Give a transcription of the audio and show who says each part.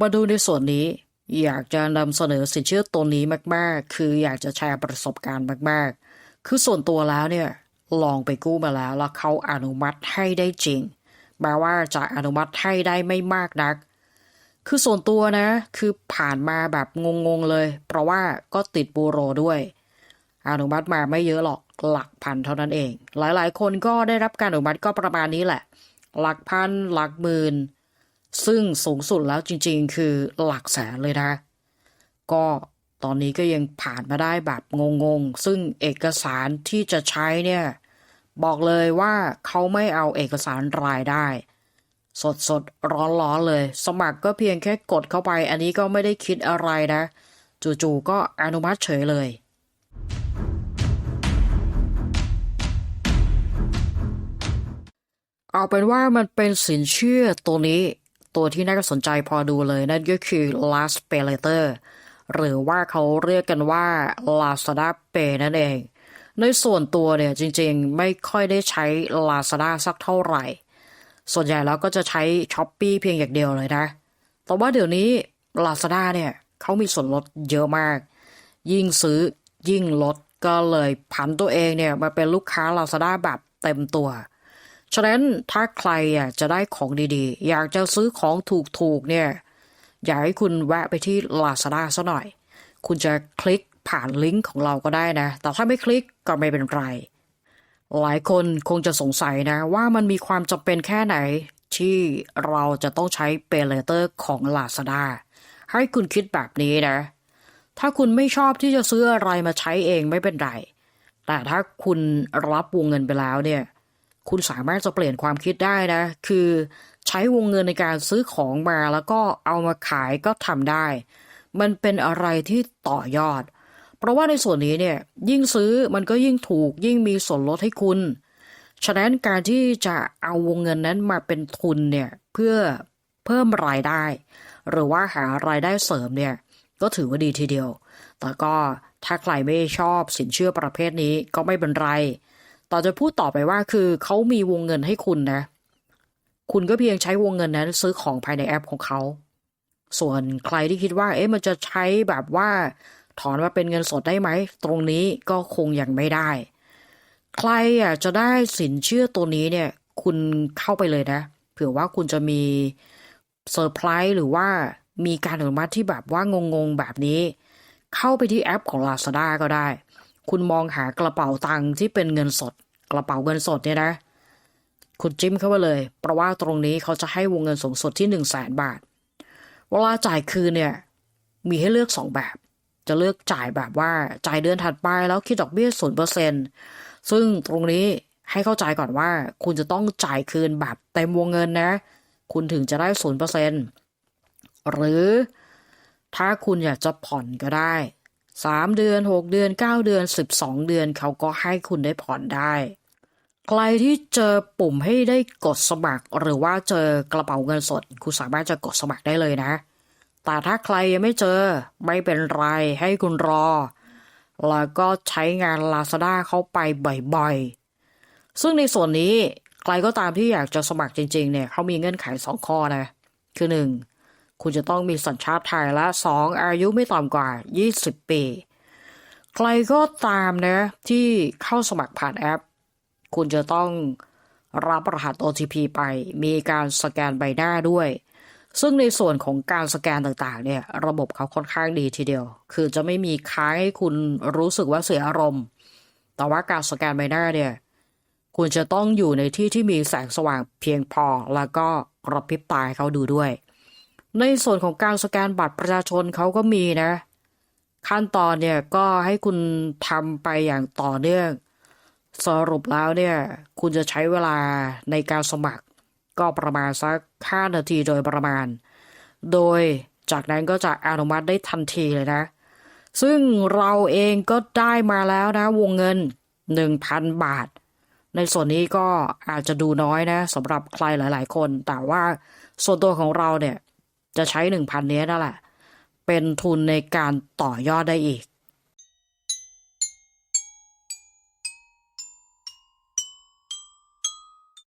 Speaker 1: มาดูในส่วนนี้ อยากจะนำเสนอสินเชื่อตัวนี้มาก ๆ คืออยากจะแชร์ประสบการณ์มาก ๆ คือส่วนตัวแล้วเนี่ยลองไปกู้มาแล้ว แล้วเขาอนุมัติให้ได้จริงแม้ว่าจะอนุมัติให้ได้ไม่มากนัก คือส่วนตัวนะ คือผ่านมาแบบงง ๆ เลย เพราะว่าก็ติดบูโรด้วย อนุมัติมาไม่เยอะหรอกหลักพันเท่านั้นเอง หลายๆ คนก็ได้รับการอนุมัติก็ประมาณนี้แหละ หลักพันหลักหมื่น ซึ่งสูงสุดแล้วจริง ๆ คือหลักแสนเลยนะ ก็ตอนนี้ก็ยังผ่านมาได้แบบงงๆ ซึ่งเอกสารที่จะใช้เนี่ย บอกเลยว่าเขาไม่เอาเอกสารรายได้ สดสดร้อนร้อนๆเลย สมัครก็เพียงแค่กดเข้าไป อันนี้ก็ไม่ได้คิดอะไรนะ จู่ๆก็อนุมัติเฉยเลยเอาเป็นว่ามันเป็นสินเชื่อตัวนี้ ตัวที่น่าสนใจพอดูเลยนั่นก็คือ last pay later หรือว่าเขาเรียกกันว่า Lazada Pay นั่นเอง ในส่วนตัวเนี่ยจริงๆ ไม่ค่อยได้ใช้ Lazada สักเท่าไหร่ ส่วนใหญ่แล้วก็จะใช้ s h อ p e e เพียงอย่างเดียวเลยนะ แต่ว่าเดี๋ยวนี้ Lazada เนี่ยเขามีส่วนลดเยอะมาก ยิ่งซื้อยิ่งลดก็เลยผันตัวเองเนี่ยมาเป็นลูกค้า Lazada แบบเต็มตัว ฉะนั้นถ้าใครอยากจะได้ของดีๆ อยากจะซื้อของถูกๆเนี่ย อยากให้คุณแวะไปที่ Lazada ซะหน่อย คุณจะคลิกผ่านลิงก์ของเราก็ได้นะ แต่ถ้าไม่คลิกก็ไม่เป็นไร หลายคนคงจะสงสัยนะ ว่ามันมีความจำเป็นแค่ไหน ที่เราจะต้องใช้ Pay Later ของ Lazada ให้คุณคิดแบบนี้นะ ถ้าคุณไม่ชอบที่จะซื้ออะไรมาใช้เองไม่เป็นไร แต่ถ้าคุณรับวงเงินไปแล้วเนี่ย คุณสามารถจะเปลี่ยนความคิดได้นะ คือใช้วงเงินในการซื้อของมาแล้วก็เอามาขายก็ทำได้ มันเป็นอะไรที่ต่อยอด เพราะว่าในส่วนนี้เนี่ยยิ่งซื้อมันก็ยิ่งถูกยิ่งมีส่วนลดให้คุณ ฉะนั้นการที่จะเอาวงเงินนั้นมาเป็นทุนเนี่ยเพื่อเพิ่มรายได้ หรือว่าหารายได้เสริมเนี่ยก็ถือว่าดีทีเดียว แต่ก็ถ้าใครไม่ชอบสินเชื่อประเภทนี้ก็ไม่เป็นไร ต่อจะพูดต่อไปว่าคือเขามีวงเงินให้คุณนะ คุณก็เพียงใช้วงเงินนั้นซื้อของภายในแอปของเขา ส่วนใครที่คิดว่า เอ๊ะมันจะใช้แบบว่าถอนมาเป็นเงินสดได้ไหม ตรงนี้ก็คงยังไม่ได้ ใครอะจะได้สินเชื่อตัวนี้เนี่ย คุณเข้าไปเลยนะ เผื่อว่าคุณจะมีเซอร์ไพรส์หรือว่ามีการอนุมัติที่แบบว่างงๆแบบนี้ เข้าไปที่แอปของ Lazada ก็ได้ คุณมองหากระเป๋าตังค์ที่เป็นเงินสด กระเป๋าเงินสดเนี่ยนะ คุณจิ้มเข้าไปเลย เพราะว่าตรงนี้เขาจะให้วงเงินสูงสุดที่1 0 0 0 0แสนบาท เวลาจ่ายคืนเนี่ย มีให้เลือก2แบบ จะเลือกจ่ายแบบว่าจ่ายเดือนถัดไปแล้วคิดดอกเบี้ยศูนเปอร์เซ็นซึ่งตรงนี้ให้เข้าใจก่อนว่า คุณจะต้องจ่ายคืนแบบเต็มวงเงินนะ คุณถึงจะได้ศูนเปอร์เซ็นหรือถ้าคุณอยากจะผ่อนก็ได้ 3เดือน6เดือน9เดือน12เดือนเขาก็ให้คุณได้ผ่อนได้ ใครที่เจอปุ่มให้ได้กดสมัคร หรือว่าเจอกระเป๋าเงินสด คุณสามารถจะกดสมัครได้เลยนะ แต่ถ้าใครยังไม่เจอไม่เป็นไรให้คุณรอ แล้วก็ใช้งาน Lazada เข้าไปบ่อยๆ ซึ่งในส่วนนี้ใครก็ตามที่อยากจะสมัครจริง ๆ เนี่ยเขามีเงื่อนไข2ข้อนะ คือ 1. คุณจะต้องมีสัญชาติไทยและ 2. อายุไม่ต่ำกว่า 20 ปี ใครก็ตามนะที่เข้าสมัครผ่านแอป คุณจะต้องรับรหัส OTP ไป มีการสแกนใบหน้าด้วย ซึ่งในส่วนของการสแกนต่างๆ เนี่ย ระบบเขาค่อนข้างดีทีเดียว คือจะไม่มีค้างให้คุณรู้สึกว่าเสียอารมณ์ แต่ว่าการสแกนใบหน้าเนี่ย คุณจะต้องอยู่ในที่ที่มีแสงสว่างเพียงพอ แล้วก็กระพริบตาให้เขาดูด้วย ในส่วนของการสแกนบัตรประชาชนเขาก็มีนะ ขั้นตอนเนี่ยก็ให้คุณทำไปอย่างต่อเนื่อง สรุปแล้วเนี่ย คุณจะใช้เวลาในการสมัคร ก็ประมาณสัก 5 นาทีโดยประมาณ โดยจากนั้นก็จะอนุมัติได้ทันทีเลยนะ ซึ่งเราเองก็ได้มาแล้วนะวงเงิน 1,000 บาท ในส่วนนี้ก็อาจจะดูน้อยนะสำหรับใครหลาย ๆ คน แต่ว่าส่วนตัวของเราเนี่ย จะใช้1,000เนี้ยนั่นแหละ เป็นทุนในการต่อยอดได้อีก